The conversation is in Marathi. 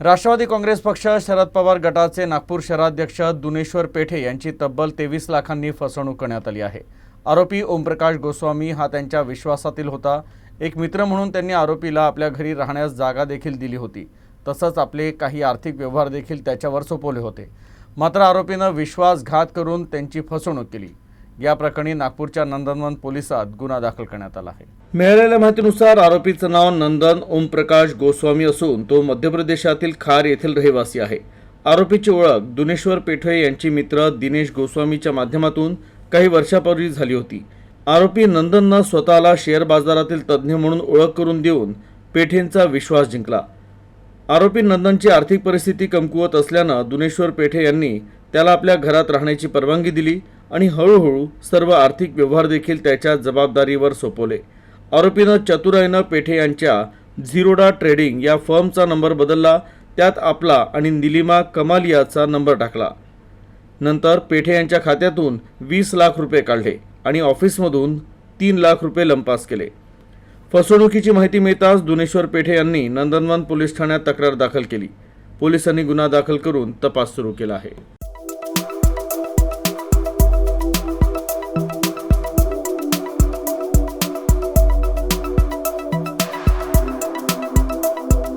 राष्ट्रवादी काँग्रेस पक्ष शरद पवार गटाचे नागपूर शहराध्यक्ष दुनेश्वर पेठे यांची तब्बल तेवीस लाखांनी फसवणूक करण्यात आली आहे. आरोपी ओमप्रकाश गोस्वामी हा त्यांच्या विश्वासातील होता. एक मित्र म्हणून त्यांनी आरोपीला आपल्या घरी राहण्यास जागा देखील दिली होती. तसंच आपले काही आर्थिक व्यवहार देखील त्याच्यावर सोपवले होते. मात्र आरोपीनं विश्वासघात करून त्यांची फसवणूक केली. या प्रकरणी नागपूरच्या नंदनवन पोलिसात गुन्हा दाखल करण्यात आला आहे. मिळालेल्या माहितीनुसार आरोपीचं नाव नंदन ओमप्रकाश गोस्वामी असून तो मध्य प्रदेशातील खार येथील रहिवासी आहे. आरोपीची ओळख दुनेश्वर पेठे यांची मित्र दिनेश गोस्वामीच्या माध्यमातून काही वर्षापूर्वी झाली होती. आरोपी नंदननं स्वतःला शेअर बाजारातील तज्ज्ञ म्हणून ओळख करून देऊन पेठेंचा विश्वास जिंकला. आरोपी नंदनची आर्थिक परिस्थिती कमकुवत असल्यानं दुनेश्वर पेठे यांनी त्याला आपल्या घरात राहण्याची परवानगी दिली आणि हळूहळू सर्व आर्थिक व्यवहार देखील त्याच्या जबाबदारीवर सोपवले. आरोपीनं चतुराईनं पेठे यांच्या झिरोडा ट्रेडिंग या फर्मचा नंबर बदलला त्यात आपला आणि निलिमा कमालियाचा नंबर टाकला. नंतर पेठे यांच्या खात्यातून वीस लाख रुपये काढले आणि ऑफिसमधून तीन लाख रुपये लंपास केले. फसवणुकीची माहिती मिळताच दुनेश्वर पेठे यांनी नंदनवन पोलीस ठाण्यात तक्रार दाखल केली. पोलिसांनी गुन्हा दाखल करून तपास सुरू केला आहे.